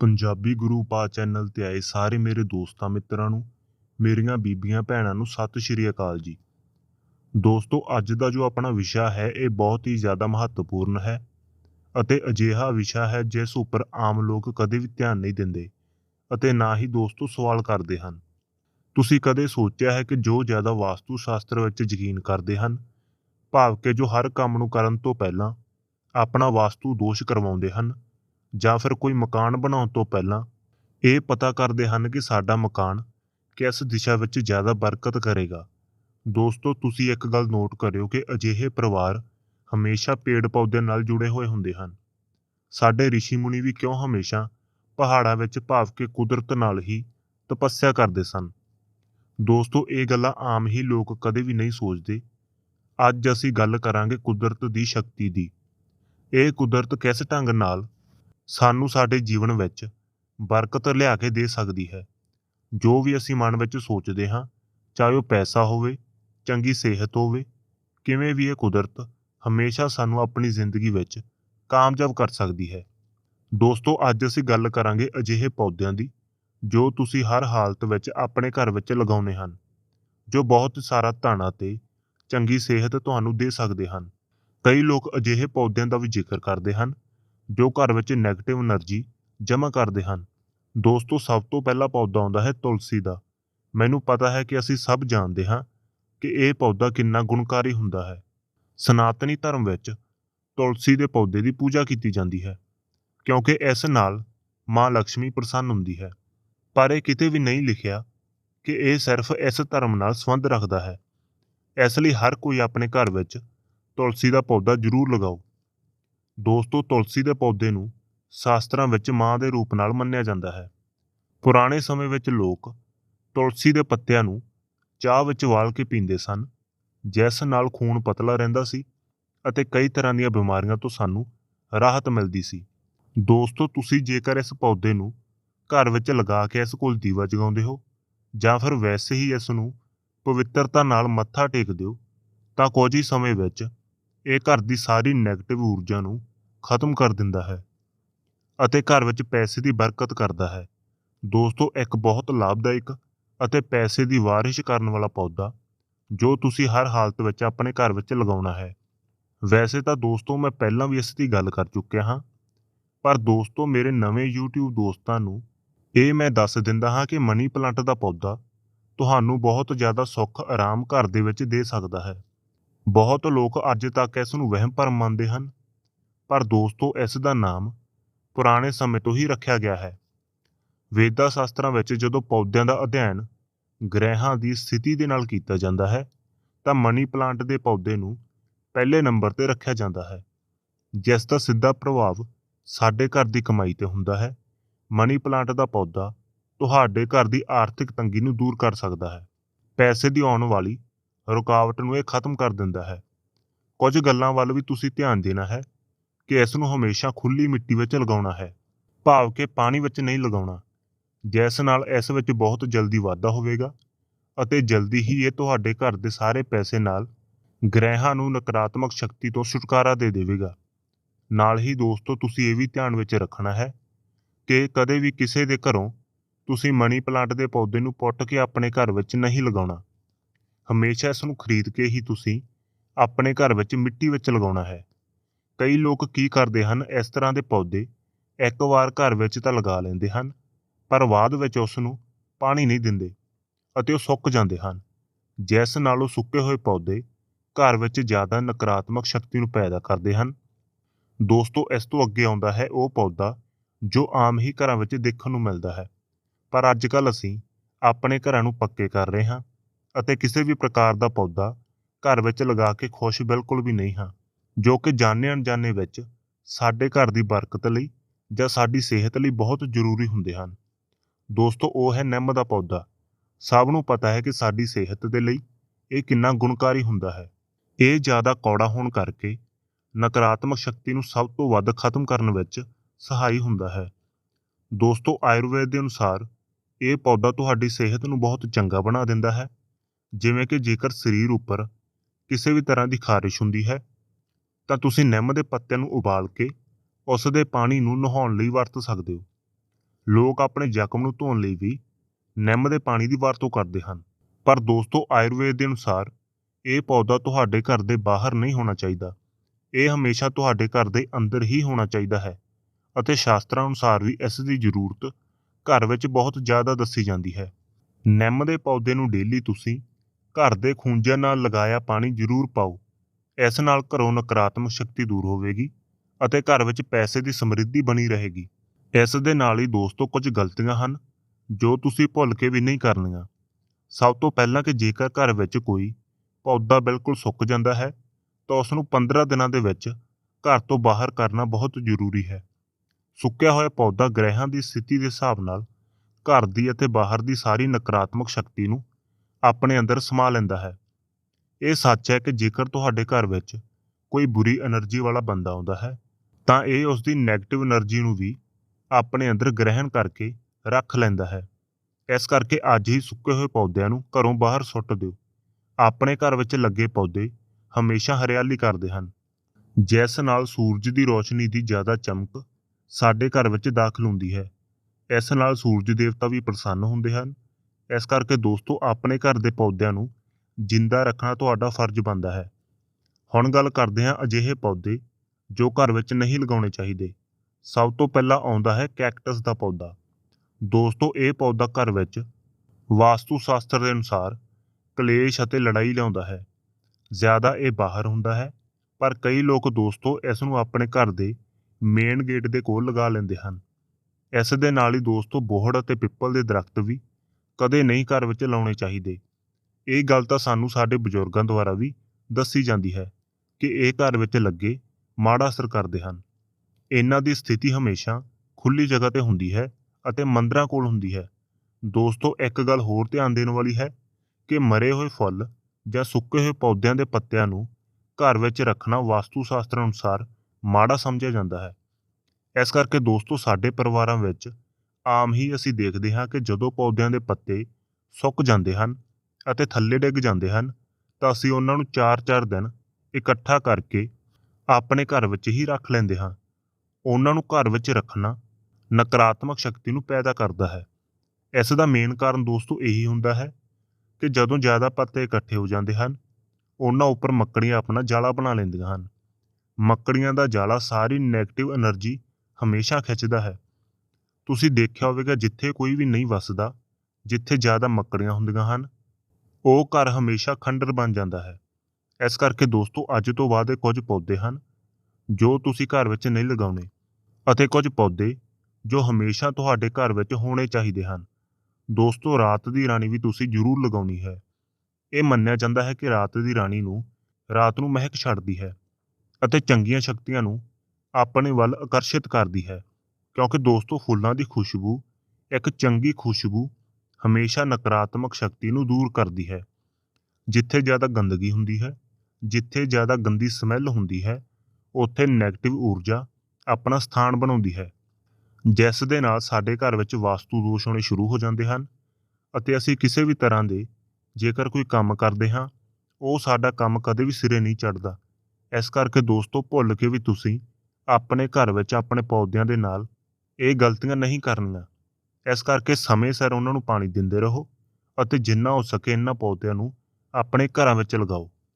ਪੰਜਾਬੀ ਗੁਰੂ ਪਾ ਚੈਨਲ ਤੇ ਆਏ ਸਾਰੇ ਮੇਰੇ ਦੋਸਤਾਂ ਮਿੱਤਰਾਂ ਨੂੰ, ਮੇਰੀਆਂ ਬੀਬੀਆਂ ਭੈਣਾਂ ਨੂੰ ਸਤਿ ਸ਼੍ਰੀ ਅਕਾਲ ਜੀ। ਦੋਸਤੋ, ਅੱਜ ਦਾ ਜੋ ਆਪਣਾ ਵਿਸ਼ਾ ਹੈ, ਇਹ ਬਹੁਤ ਹੀ ਜ਼ਿਆਦਾ ਮਹੱਤਵਪੂਰਨ ਹੈ ਅਤੇ ਅਜਿਹਾ ਵਿਸ਼ਾ ਹੈ ਜਿਸ ਉੱਪਰ ਆਮ ਲੋਕ ਕਦੇ ਵੀ ਧਿਆਨ ਨਹੀਂ ਦਿੰਦੇ ਅਤੇ ਨਾ ਹੀ ਦੋਸਤੋ ਸਵਾਲ ਕਰਦੇ ਹਨ। ਤੁਸੀਂ ਕਦੇ ਸੋਚਿਆ ਹੈ ਕਿ ਜੋ ਜ਼ਿਆਦਾ ਵਾਸਤੂ ਸ਼ਾਸਤਰ ਵਿੱਚ ਯਕੀਨ ਕਰਦੇ ਹਨ, ਭਾਵ ਕਿ ਜੋ ਹਰ ਕੰਮ ਨੂੰ ਕਰਨ ਤੋਂ ਪਹਿਲਾਂ ਆਪਣਾ ਵਾਸਤੂ ਦੋਸ਼ ਕਰਵਾਉਂਦੇ ਹਨ? ਜਾਂ ਫਿਰ ਕੋਈ ਮਕਾਨ ਬਣਾਉਣ ਤੋਂ ਪਹਿਲਾਂ ਇਹ ਪਤਾ ਕਰਦੇ ਹਨ ਕਿ ਸਾਡਾ ਮਕਾਨ ਕਿਸ ਦਿਸ਼ਾ ਵਿੱਚ ਜ਼ਿਆਦਾ ਬਰਕਤ ਕਰੇਗਾ। ਦੋਸਤੋ, ਤੁਸੀਂ ਇੱਕ ਗੱਲ ਨੋਟ ਕਰਿਓ ਕਿ ਅਜਿਹੇ ਪਰਿਵਾਰ ਹਮੇਸ਼ਾ ਪੇੜ ਪੌਦਿਆਂ ਨਾਲ ਜੁੜੇ ਹੋਏ ਹੁੰਦੇ ਹਨ। ਸਾਡੇ ઋષਿ ਮੁਨੀ ਵੀ ਕਿਉਂ ਹਮੇਸ਼ਾ ਪਹਾੜਾਂ ਵਿੱਚ ਭਾਵ ਕੇ ਕੁਦਰਤ ਨਾਲ ਹੀ ਤਪੱਸਿਆ ਕਰਦੇ ਸਨ? ਦੋਸਤੋ, ਇਹ ਗੱਲਾਂ ਆਮ ਹੀ ਲੋਕ ਕਦੇ ਵੀ ਨਹੀਂ ਸੋਚਦੇ। ਅੱਜ ਅਸੀਂ ਗੱਲ ਕਰਾਂਗੇ ਕੁਦਰਤ ਦੀ ਸ਼ਕਤੀ ਦੀ। ਇਹ ਕੁਦਰਤ ਕਿਸ ਢੰਗ ਨਾਲ ਸਾਨੂੰ ਸਾਡੇ ਜੀਵਨ ਵਿੱਚ ਬਰਕਤ ਲਿਆ ਕੇ ਦੇ ਸਕਦੀ ਹੈ। ਜੋ ਵੀ ਅਸੀਂ ਮਨ ਵਿੱਚ ਸੋਚਦੇ ਹਾਂ, ਚਾਹੇ ਉਹ ਪੈਸਾ ਹੋਵੇ, ਚੰਗੀ ਸਿਹਤ ਹੋਵੇ, ਕਿਵੇਂ ਵੀ ਇਹ ਕੁਦਰਤ ਹਮੇਸ਼ਾ ਸਾਨੂੰ ਆਪਣੀ ਜ਼ਿੰਦਗੀ ਵਿੱਚ ਕਾਮਯਾਬ ਕਰ ਸਕਦੀ ਹੈ। ਦੋਸਤੋ, ਅੱਜ ਅਸੀਂ ਗੱਲ ਕਰਾਂਗੇ ਅਜਿਹੇ ਪੌਦਿਆਂ ਦੀ, ਜੋ ਤੁਸੀਂ ਹਰ ਹਾਲਤ ਵਿੱਚ ਆਪਣੇ ਘਰ ਵਿੱਚ ਲਗਾਉਣੇ ਹਨ, ਜੋ ਬਹੁਤ ਸਾਰਾ ਧਨ ਅਤੇ ਚੰਗੀ ਸਿਹਤ ਤੁਹਾਨੂੰ ਦੇ ਸਕਦੇ ਹਨ। ਕਈ ਲੋਕ ਅਜਿਹੇ ਪੌਦਿਆਂ ਦਾ ਵੀ ਜ਼ਿਕਰ ਕਰਦੇ ਹਨ ਜੋ ਘਰ ਵਿੱਚ ਨੈਗੇਟਿਵ એનર્ਜੀ ਜਮ੍ਹਾਂ ਕਰਦੇ ਹਨ। ਦੋਸਤੋ, ਸਭ ਤੋਂ ਪਹਿਲਾ ਪੌਦਾ ਆਉਂਦਾ ਹੈ ਤੁਲਸੀ ਦਾ। ਮੈਨੂੰ ਪਤਾ ਹੈ ਕਿ ਅਸੀਂ ਸਭ ਜਾਣਦੇ ਹਾਂ ਕਿ ਇਹ ਪੌਦਾ ਕਿੰਨਾ ਗੁਣਕਾਰੀ ਹੁੰਦਾ ਹੈ। ਸਨਾਤਨੀ ਧਰਮ ਵਿੱਚ ਤੁਲਸੀ ਦੇ ਪੌਦੇ ਦੀ ਪੂਜਾ ਕੀਤੀ ਜਾਂਦੀ ਹੈ, ਕਿਉਂਕਿ ਇਸ ਨਾਲ ਮਾਂ ਲక్ష్ਮੀ ਪ੍ਰਸੰਨ ਹੁੰਦੀ ਹੈ। ਪਰ ਇਹ ਕਿਤੇ ਵੀ ਨਹੀਂ ਲਿਖਿਆ ਕਿ ਇਹ ਸਿਰਫ ਇਸ ਧਰਮ ਨਾਲ ਸੰਬੰਧ ਰੱਖਦਾ ਹੈ। ਇਸ ਲਈ ਹਰ ਕੋਈ ਆਪਣੇ ਘਰ ਵਿੱਚ ਤੁਲਸੀ ਦਾ ਪੌਦਾ ਜ਼ਰੂਰ ਲਗਾਓ। ਦੋਸਤੋ ਤੁਲਸੀ ਦੇ ਪੌਦੇ ਨੂੰ ਸ਼ਾਸਤਰਾਂ ਵਿੱਚ ਮਾਂ ਦੇ ਰੂਪ ਨਾਲ ਮੰਨਿਆ ਜਾਂਦਾ ਹੈ। ਪੁਰਾਣੇ ਸਮੇਂ ਵਿੱਚ ਲੋਕ ਤੁਲਸੀ ਦੇ ਪੱਤਿਆਂ ਨੂੰ ਚਾਹ ਵਿੱਚ ਵਾਲ ਕੇ ਪੀਂਦੇ ਸਨ, ਜਿਸ ਨਾਲ ਖੂਨ ਪਤਲਾ ਰਹਿੰਦਾ ਸੀ ਅਤੇ ਕਈ ਤਰ੍ਹਾਂ ਦੀਆਂ ਬਿਮਾਰੀਆਂ ਤੋਂ ਸਾਨੂੰ ਰਾਹਤ ਮਿਲਦੀ ਸੀ। ਦੋਸਤੋ, ਤੁਸੀਂ ਜੇਕਰ ਇਸ ਪੌਦੇ ਨੂੰ ਘਰ ਵਿੱਚ ਲਗਾ ਕੇ ਇਸ ਕੋਲ ਦੀਵਾ ਜਗਾਉਂਦੇ ਹੋ ਜਾਂ ਫਿਰ ਵੈਸੇ ਹੀ ਇਸ ਨੂੰ ਪਵਿੱਤਰਤਾ ਨਾਲ ਮੱਥਾ ਟੇਕਦੇ ਹੋ, ਤਾਂ ਕੁਝ ਹੀ ਸਮੇਂ ਵਿੱਚ ਇਹ ਘਰ ਦੀ ਸਾਰੀ 네ਗੇਟਿਵ ਊਰਜਾ ਨੂੰ ਖਤਮ ਕਰ ਦਿੰਦਾ ਹੈ ਅਤੇ ਘਰ ਵਿੱਚ ਪੈਸੇ ਦੀ ਬਰਕਤ ਕਰਦਾ ਹੈ। ਦੋਸਤੋ, ਇੱਕ ਬਹੁਤ ਲਾਭਦਾਇਕ ਅਤੇ ਪੈਸੇ ਦੀ ਵਾਰਿਸ਼ ਕਰਨ ਵਾਲਾ ਪੌਦਾ, ਜੋ ਤੁਸੀਂ ਹਰ ਹਾਲਤ ਵਿੱਚ ਆਪਣੇ ਘਰ ਵਿੱਚ ਲਗਾਉਣਾ ਹੈ। ਵੈਸੇ ਤਾਂ ਦੋਸਤੋ, ਮੈਂ ਪਹਿਲਾਂ ਵੀ ਇਸ ਦੀ ਗੱਲ ਕਰ ਚੁੱਕਿਆ ਹਾਂ, ਪਰ ਦੋਸਤੋ, ਮੇਰੇ ਨਵੇਂ YouTube ਦੋਸਤਾਂ ਨੂੰ ਇਹ ਮੈਂ ਦੱਸ ਦਿੰਦਾ ਹਾਂ ਕਿ ਮਨੀ ਪਲਾਂਟ ਦਾ ਪੌਦਾ ਤੁਹਾਨੂੰ ਬਹੁਤ ਜ਼ਿਆਦਾ ਸੁੱਖ, ਆਰਾਮ ਘਰ ਦੇ ਵਿੱਚ ਦੇ ਸਕਦਾ ਹੈ। ਬਹੁਤ ਲੋਕ ਅੱਜ ਤੱਕ ਇਸ ਨੂੰ ਵਹਿਮ ਭਰਮ ਮੰਨਦੇ ਹਨ ਪਰ ਦੋਸਤੋ, ਇਸ ਦਾ ਨਾਮ ਪੁਰਾਣੇ ਸਮੇਂ ਤੋਂ ਹੀ ਰੱਖਿਆ ਗਿਆ ਹੈ। ਵੇਦਾ ਸ਼ਾਸਤਰਾਂ ਵਿੱਚ ਜਦੋਂ ਪੌਦਿਆਂ ਦਾ ਅਧਿਐਨ ਗ੍ਰਹਿਾਂ ਦੀ ਸਥਿਤੀ ਦੇ ਨਾਲ ਕੀਤਾ ਜਾਂਦਾ ਹੈ, ਤਾਂ ਮਨੀ ਪਲਾਂਟ ਦੇ ਪੌਦੇ ਨੂੰ ਪਹਿਲੇ ਨੰਬਰ ਤੇ ਰੱਖਿਆ ਜਾਂਦਾ ਹੈ, ਜਿਸ ਦਾ ਸਿੱਧਾ ਪ੍ਰਭਾਵ ਸਾਡੇ ਘਰ ਦੀ ਕਮਾਈ ਤੇ ਹੁੰਦਾ ਹੈ। ਮਨੀ ਪਲਾਂਟ ਦਾ ਪੌਦਾ ਤੁਹਾਡੇ ਘਰ ਦੀ ਆਰਥਿਕ ਤੰਗੀ ਨੂੰ ਦੂਰ ਕਰ ਸਕਦਾ ਹੈ। ਪੈਸੇ ਦੀ ਆਉਣ ਵਾਲੀ ਰੁਕਾਵਟ ਨੂੰ ਇਹ ਖਤਮ ਕਰ ਦਿੰਦਾ ਹੈ। ਕੁਝ ਗੱਲਾਂ ਵੱਲ ਵੀ ਤੁਸੀਂ ਧਿਆਨ ਦੇਣਾ ਹੈ। ਕਿ ਇਸ ਨੂੰ ਹਮੇਸ਼ਾ ਖੁੱਲੀ ਮਿੱਟੀ ਵਿੱਚ ਲਗਾਉਣਾ ਹੈ, ਭਾਵ ਕਿ ਪਾਣੀ ਵਿੱਚ ਨਹੀਂ ਲਗਾਉਣਾ। ਜਿਸ ਨਾਲ ਇਸ ਵਿੱਚ ਬਹੁਤ ਜਲਦੀ ਵਾਧਾ ਹੋਵੇਗਾ ਅਤੇ ਜਲਦੀ ਹੀ ਇਹ ਤੁਹਾਡੇ ਘਰ ਦੇ ਸਾਰੇ ਪੈਸੇ ਨਾਲ ਗ੍ਰਹਿਾਂ ਨੂੰ ਨਕਾਰਾਤਮਕ ਸ਼ਕਤੀ ਤੋਂ ਛੁਟਕਾਰਾ ਦੇ ਦੇਵੇਗਾ। ਨਾਲ ਹੀ ਦੋਸਤੋ, ਤੁਸੀਂ ਇਹ ਵੀ ਧਿਆਨ ਵਿੱਚ ਰੱਖਣਾ ਹੈ ਕਿ ਕਦੇ ਵੀ ਕਿਸੇ ਦੇ ਘਰੋਂ ਤੁਸੀਂ ਮਨੀ ਪਲਾਂਟ ਦੇ ਪੌਦੇ ਨੂੰ ਪੁੱਟ ਕੇ ਆਪਣੇ ਘਰ ਵਿੱਚ ਨਹੀਂ ਲਗਾਉਣਾ। ਹਮੇਸ਼ਾ ਇਸ ਨੂੰ ਖਰੀਦ ਕੇ ਹੀ ਤੁਸੀਂ ਆਪਣੇ ਘਰ ਵਿੱਚ ਮਿੱਟੀ ਵਿੱਚ ਲਗਾਉਣਾ ਹੈ। ਕਈ ਲੋਕ ਕੀ ਕਰਦੇ ਹਨ, ਇਸ ਤਰ੍ਹਾਂ ਦੇ ਪੌਦੇ ਇੱਕ ਵਾਰ ਘਰ ਵਿੱਚ ਤਾਂ ਲਗਾ ਲੈਂਦੇ ਹਨ, ਪਰ ਬਾਅਦ ਵਿੱਚ ਉਸ ਨੂੰ ਪਾਣੀ ਨਹੀਂ ਦਿੰਦੇ ਅਤੇ ਉਹ ਸੁੱਕ ਜਾਂਦੇ ਹਨ। ਜਿਸ ਨਾਲ ਉਹ ਸੁੱਕੇ ਹੋਏ ਪੌਦੇ ਘਰ ਵਿੱਚ ਜ਼ਿਆਦਾ ਨਕਾਰਾਤਮਕ ਸ਼ਕਤੀ ਨੂੰ ਪੈਦਾ ਕਰਦੇ ਹਨ। ਦੋਸਤੋ, ਇਸ ਤੋਂ ਅੱਗੇ ਆਉਂਦਾ ਹੈ ਉਹ ਪੌਦਾ ਜੋ ਆਮ ਹੀ ਘਰਾਂ ਵਿੱਚ ਦੇਖਣ ਨੂੰ ਮਿਲਦਾ ਹੈ, ਪਰ ਅੱਜ ਕੱਲ ਅਸੀਂ ਆਪਣੇ ਘਰਾਂ ਨੂੰ ਪੱਕੇ ਕਰ ਰਹੇ ਹਾਂ ਅਤੇ ਕਿਸੇ ਵੀ ਪ੍ਰਕਾਰ ਦਾ ਪੌਦਾ ਘਰ ਵਿੱਚ ਲਗਾ ਕੇ ਖੁਸ਼ ਬਿਲਕੁਲ ਵੀ ਨਹੀਂ ਹਾਂ। ਜੋ ਕਿ ਜਾਣੇ ਅਣਜਾਣੇ ਵਿੱਚ ਸਾਡੇ ਘਰ ਦੀ ਬਰਕਤ ਲਈ ਜਾਂ ਸਾਡੀ ਸਿਹਤ ਲਈ ਬਹੁਤ ਜ਼ਰੂਰੀ ਹੁੰਦੇ ਹਨ। ਦੋਸਤੋ, ਉਹ ਹੈ ਨਿੰਮ ਦਾ ਪੌਦਾ। ਸਭ ਨੂੰ ਪਤਾ ਹੈ ਕਿ ਸਾਡੀ ਸਿਹਤ ਦੇ ਲਈ ਇਹ ਕਿੰਨਾ ਗੁਣਕਾਰੀ ਹੁੰਦਾ ਹੈ। ਇਹ ਜ਼ਿਆਦਾ ਕੌੜਾ ਹੋਣ ਕਰਕੇ ਨਕਾਰਾਤਮਕ ਸ਼ਕਤੀ ਨੂੰ ਸਭ ਤੋਂ ਵੱਧ ਖਤਮ ਕਰਨ ਵਿੱਚ ਸਹਾਈ ਹੁੰਦਾ ਹੈ। ਦੋਸਤੋ, ਆਯੁਰਵੇਦ ਦੇ ਅਨੁਸਾਰ ਇਹ ਪੌਦਾ ਤੁਹਾਡੀ ਸਿਹਤ ਨੂੰ ਬਹੁਤ ਚੰਗਾ ਬਣਾ ਦਿੰਦਾ ਹੈ। ਜਿਵੇਂ ਕਿ ਜੇਕਰ ਸਰੀਰ ਉੱਪਰ ਕਿਸੇ ਵੀ ਤਰ੍ਹਾਂ ਦੀ ਖਾਰਿਸ਼ ਹੁੰਦੀ ਹੈ ਤਾਂ ਤੁਸੀਂ ਨਿੰਮ ਦੇ ਪੱਤਿਆਂ ਨੂੰ ਉਬਾਲ ਕੇ ਉਸ ਦੇ ਪਾਣੀ ਨੂੰ ਨਹਾਉਣ ਲਈ ਵਰਤ ਸਕਦੇ ਹੋ। ਲੋਕ ਆਪਣੇ ਜ਼ਖਮ ਨੂੰ ਧੋਣ ਲਈ ਵੀ ਨਿੰਮ ਦੇ ਪਾਣੀ ਦੀ ਵਰਤੋਂ ਕਰਦੇ ਹਨ। ਪਰ ਦੋਸਤੋ, ਆਯੁਰਵੇਦ ਦੇ ਅਨੁਸਾਰ ਇਹ ਪੌਦਾ ਤੁਹਾਡੇ ਘਰ ਦੇ ਬਾਹਰ ਨਹੀਂ ਹੋਣਾ ਚਾਹੀਦਾ। ਇਹ ਹਮੇਸ਼ਾ ਤੁਹਾਡੇ ਘਰ ਦੇ ਅੰਦਰ ਹੀ ਹੋਣਾ ਚਾਹੀਦਾ ਹੈ ਅਤੇ ਸ਼ਾਸਤਰਾਂ ਅਨੁਸਾਰ ਵੀ ਇਸ ਦੀ ਜ਼ਰੂਰਤ ਘਰ ਵਿੱਚ ਬਹੁਤ ਜ਼ਿਆਦਾ ਦੱਸੀ ਜਾਂਦੀ ਹੈ। ਨਿੰਮ ਦੇ ਪੌਦੇ ਨੂੰ ਡੇਲੀ ਤੁਸੀਂ ਘਰ ਦੇ ਖੂੰਜਿਆਂ ਨਾਲ ਲਗਾਇਆ ਪਾਣੀ ਜ਼ਰੂਰ ਪਾਓ। ਇਸ ਨਾਲ ਘਰੋਂ ਨਕਾਰਾਤਮਕ ਸ਼ਕਤੀ ਦੂਰ ਹੋਵੇਗੀ ਅਤੇ ਘਰ ਵਿੱਚ ਪੈਸੇ ਦੀ ਸਮਰਿੱਧੀ ਬਣੀ ਰਹੇਗੀ। ਇਸ ਦੇ ਨਾਲ ਹੀ ਦੋਸਤੋ ਕੁਝ ਗਲਤੀਆਂ ਹਨ, ਜੋ ਤੁਸੀਂ ਭੁੱਲ ਕੇ ਵੀ ਨਹੀਂ ਕਰਨੀਆਂ। ਸਭ ਤੋਂ ਪਹਿਲਾਂ ਕਿ ਜੇਕਰ ਘਰ ਵਿੱਚ ਕੋਈ ਪੌਦਾ ਬਿਲਕੁਲ ਸੁੱਕ ਜਾਂਦਾ ਹੈ, ਤਾਂ ਉਸ ਨੂੰ 15 ਦਿਨਾਂ ਦੇ ਵਿੱਚ ਘਰ ਤੋਂ ਬਾਹਰ ਕਰਨਾ ਬਹੁਤ ਜ਼ਰੂਰੀ ਹੈ। ਸੁੱਕਿਆ ਹੋਇਆ ਪੌਦਾ ਗ੍ਰਹਿਾਂ ਦੀ ਸਥਿਤੀ ਦੇ ਹਿਸਾਬ ਨਾਲ ਘਰ ਦੀ ਅਤੇ ਬਾਹਰ ਦੀ ਸਾਰੀ ਨਕਾਰਾਤਮਕ ਸ਼ਕਤੀ ਨੂੰ ਆਪਣੇ ਅੰਦਰ ਸਮਾ ਲੈਂਦਾ ਹੈ। ਇਹ ਸੱਚ ਹੈ ਕਿ ਜੇਕਰ ਤੁਹਾਡੇ ਘਰ ਵਿੱਚ ਕੋਈ ਬੁਰੀ એનર્ਜੀ ਵਾਲਾ ਬੰਦਾ ਆਉਂਦਾ ਹੈ, ਤਾਂ ਇਹ ਉਸ ਦੀ 네ਗੇਟਿਵ એનર્ਜੀ ਨੂੰ ਵੀ ਆਪਣੇ ਅੰਦਰ ਗ੍ਰਹਿਣ ਕਰਕੇ ਰੱਖ ਲੈਂਦਾ ਹੈ। ਇਸ ਕਰਕੇ ਅੱਜ ਹੀ ਸੁੱਕੇ ਹੋਏ ਪੌਦਿਆਂ ਨੂੰ ਘਰੋਂ ਬਾਹਰ ਸੁੱਟ ਦਿਓ। ਆਪਣੇ ਘਰ ਵਿੱਚ ਲੱਗੇ ਪੌਦੇ ਹਮੇਸ਼ਾ ਹਰਿਆਲੀ ਕਰਦੇ ਹਨ। ਜਿਸ ਨਾਲ ਸੂਰਜ ਦੀ ਰੋਸ਼ਨੀ ਦੀ ਜ਼ਿਆਦਾ ਚਮਕ ਸਾਡੇ ਘਰ ਵਿੱਚ ਦਾਖਲ ਹੁੰਦੀ ਹੈ। ਇਸ ਨਾਲ ਸੂਰਜ ਦੇਵਤਾ ਵੀ ਪ੍ਰਸੰਨ ਹੁੰਦੇ ਹਨ। ਇਸ ਕਰਕੇ ਦੋਸਤੋ, ਆਪਣੇ ਘਰ ਦੇ ਪੌਦਿਆਂ ਨੂੰ ਜਿੰਦਾ ਰੱਖਣਾ ਤੁਹਾਡਾ ਫਰਜ਼ ਬਣਦਾ ਹੈ। ਹੁਣ ਗੱਲ ਕਰਦੇ ਹਾਂ ਅਜਿਹੇ ਪੌਦੇ ਜੋ ਘਰ ਵਿੱਚ ਨਹੀਂ ਲਗਾਉਣੇ ਚਾਹੀਦੇ। ਸਭ ਤੋਂ ਪਹਿਲਾਂ ਆਉਂਦਾ ਹੈ ਕੈਕਟਸ ਦਾ ਪੌਦਾ। ਦੋਸਤੋ, ਇਹ ਪੌਦਾ ਘਰ ਵਿੱਚ ਵਾਸਤੂ ਸ਼ਾਸਤਰ ਦੇ ਅਨੁਸਾਰ ਕਲੇਸ਼ ਅਤੇ ਲੜਾਈ ਲਿਆਉਂਦਾ ਹੈ। ਜ਼ਿਆਦਾ ਇਹ ਬਾਹਰ ਹੁੰਦਾ ਹੈ, ਪਰ ਕਈ ਲੋਕ ਦੋਸਤੋ ਇਸ ਨੂੰ ਆਪਣੇ ਘਰ ਦੇ ਮੇਨ ਗੇਟ ਦੇ ਕੋਲ ਲਗਾ ਲੈਂਦੇ ਹਨ। ਇਸ ਦੇ ਨਾਲ ਹੀ ਦੋਸਤੋ ਬੋਹੜ ਅਤੇ ਪਿੱਪਲ ਦੇ ਦਰਖਤ ਵੀ ਕਦੇ ਨਹੀਂ ਘਰ ਵਿੱਚ ਲਾਉਣੇ ਚਾਹੀਦੇ। ਇਹ ਗੱਲ ਤਾਂ ਸਾਨੂੰ ਸਾਡੇ ਬਜ਼ੁਰਗਾਂ ਦੁਆਰਾ ਵੀ ਦੱਸੀ ਜਾਂਦੀ ਹੈ ਕਿ ਇਹ ਘਰ ਵਿੱਚ ਲੱਗੇ ਮਾੜਾ ਅਸਰ ਕਰਦੇ ਹਨ। ਇਹਨਾਂ ਦੀ ਸਥਿਤੀ ਹਮੇਸ਼ਾ ਖੁੱਲੀ ਜਗ੍ਹਾ ਤੇ ਹੁੰਦੀ ਹੈ ਅਤੇ ਮੰਦਰਾਂ ਕੋਲ ਹੁੰਦੀ ਹੈ। ਦੋਸਤੋ, ਇੱਕ ਗੱਲ ਹੋਰ ਧਿਆਨ ਦੇਣ ਵਾਲੀ ਹੈ ਕਿ ਮਰੇ ਹੋਏ ਫੁੱਲ ਜਾਂ ਸੁੱਕੇ ਹੋਏ ਪੌਦਿਆਂ ਦੇ ਪੱਤਿਆਂ ਨੂੰ ਘਰ ਵਿੱਚ ਰੱਖਣਾ ਵਾਸਤੂ ਸ਼ਾਸਤਰ ਅਨੁਸਾਰ ਮਾੜਾ ਸਮਝਿਆ ਜਾਂਦਾ ਹੈ। ਇਸ ਕਰਕੇ ਦੋਸਤੋ, ਸਾਡੇ ਪਰਿਵਾਰਾਂ ਵਿੱਚ ਆਮ ਹੀ ਅਸੀਂ ਦੇਖਦੇ ਹਾਂ ਕਿ ਜਦੋਂ ਪੌਦਿਆਂ ਦੇ ਪੱਤੇ ਸੁੱਕ ਜਾਂਦੇ ਹਨ ਅਤੇ ਥੱਲੇ ਡਿੱਗ ਜਾਂਦੇ ਹਨ, ਤਾਂ ਅਸੀਂ ਉਹਨਾਂ ਨੂੰ 4-4 ਦਿਨ ਇਕੱਠਾ ਕਰਕੇ ਆਪਣੇ ਘਰ ਵਿੱਚ ਹੀ ਰੱਖ ਲੈਂਦੇ ਹਾਂ। ਉਹਨਾਂ ਨੂੰ ਘਰ ਵਿੱਚ ਰੱਖਣਾ ਨਕਾਰਾਤਮਕ ਸ਼ਕਤੀ ਨੂੰ ਪੈਦਾ ਕਰਦਾ ਹੈ। ਇਸ ਦਾ ਮੇਨ ਕਾਰਨ ਦੋਸਤੋ ਇਹੀ ਹੁੰਦਾ ਹੈ ਕਿ ਜਦੋਂ ਜ਼ਿਆਦਾ ਪੱਤੇ ਇਕੱਠੇ ਹੋ ਜਾਂਦੇ ਹਨ, ਉਹਨਾਂ ਉੱਪਰ ਮੱਕੜੀਆਂ ਆਪਣਾ ਜਾਲਾ ਬਣਾ ਲੈਂਦੀਆਂ ਹਨ। ਮੱਕੜੀਆਂ ਦਾ ਜਾਲਾ ਸਾਰੀ ਨੈਗੇਟਿਵ એનર્ਜੀ ਹਮੇਸ਼ਾ ਖਿੱਚਦਾ ਹੈ। ਤੁਸੀਂ ਦੇਖਿਆ ਹੋਵੇਗਾ ਜਿੱਥੇ ਕੋਈ ਵੀ ਨਹੀਂ ਵਸਦਾ, ਜਿੱਥੇ ਜ਼ਿਆਦਾ ਮੱਕੜੀਆਂ ਹੁੰਦੀਆਂ ਹਨ ਉਹ ਘਰ ਹਮੇਸ਼ਾ ਖੰਡਰ ਬਣ ਜਾਂਦਾ ਹੈ। ਇਸ ਕਰਕੇ ਦੋਸਤੋ, ਅੱਜ ਤੋਂ ਬਾਅਦ ਇਹ ਕੁਝ ਪੌਦੇ ਹਨ ਜੋ ਤੁਸੀਂ ਘਰ ਵਿੱਚ ਨਹੀਂ ਲਗਾਉਣੇ ਅਤੇ ਕੁਝ ਪੌਦੇ ਜੋ ਹਮੇਸ਼ਾ ਤੁਹਾਡੇ ਘਰ ਵਿੱਚ ਹੋਣੇ ਚਾਹੀਦੇ ਹਨ। ਦੋਸਤੋ, ਰਾਤ ਦੀ ਰਾਣੀ ਵੀ ਤੁਸੀਂ ਜ਼ਰੂਰ ਲਗਾਉਣੀ ਹੈ। ਇਹ ਮੰਨਿਆ ਜਾਂਦਾ ਹੈ ਕਿ ਰਾਤ ਦੀ ਰਾਣੀ ਨੂੰ ਰਾਤ ਨੂੰ ਮਹਿਕ ਛੱਡਦੀ ਹੈ ਅਤੇ ਚੰਗੀਆਂ ਸ਼ਕਤੀਆਂ ਨੂੰ ਆਪਣੇ ਵੱਲ ਆਕਰਸ਼ਿਤ ਕਰਦੀ ਹੈ। ਕਿਉਂਕਿ ਦੋਸਤੋ, ਫੁੱਲਾਂ ਦੀ ਖੁਸ਼ਬੂ ਇੱਕ ਚੰਗੀ ਖੁਸ਼ਬੂ ਹਮੇਸ਼ਾ ਨਕਾਰਾਤਮਕ ਸ਼ਕਤੀ ਨੂੰ ਦੂਰ ਕਰਦੀ ਹੈ। ਜਿੱਥੇ ਜ਼ਿਆਦਾ ਗੰਦਗੀ ਹੁੰਦੀ ਹੈ, ਜਿੱਥੇ ਜ਼ਿਆਦਾ ਗੰਦੀ ਸਮੈਲ ਹੁੰਦੀ ਹੈ, ਉੱਥੇ 네ਗੇਟਿਵ ਊਰਜਾ ਆਪਣਾ ਸਥਾਨ ਬਣਾਉਂਦੀ ਹੈ। ਜਿਸ ਦੇ ਨਾਲ ਸਾਡੇ ਘਰ ਵਿੱਚ ਵਾਸਤੂ ਦੋਸ਼ ਹੋਣੇ ਸ਼ੁਰੂ ਹੋ ਜਾਂਦੇ ਹਨ ਅਤੇ ਅਸੀਂ ਕਿਸੇ ਵੀ ਤਰ੍ਹਾਂ ਦੇ ਜੇਕਰ ਕੋਈ ਕੰਮ ਕਰਦੇ ਹਾਂ, ਉਹ ਸਾਡਾ ਕੰਮ ਕਦੇ ਵੀ ਸਿਰੇ ਨਹੀਂ ਚੜਦਾ ਇਸ ਕਰਕੇ ਦੋਸਤੋ, ਭੁੱਲ ਕੇ ਵੀ ਤੁਸੀਂ ਆਪਣੇ ਘਰ ਵਿੱਚ ਆਪਣੇ ਪੌਦਿਆਂ ਦੇ ਨਾਲ ਇਹ ਗਲਤੀਆਂ ਨਹੀਂ ਕਰਨੀਆਂ। ਇਸ ਕਰਕੇ ਸਮੇਂ ਸਿਰ ਉਹਨਾਂ ਨੂੰ ਪਾਣੀ ਦਿੰਦੇ ਰਹੋ ਅਤੇ ਜਿੰਨਾ ਹੋ ਸਕੇ ਇਹਨਾਂ ਪੌਦਿਆਂ ਨੂੰ ਆਪਣੇ ਘਰਾਂ ਵਿੱਚ ਲਗਾਓ।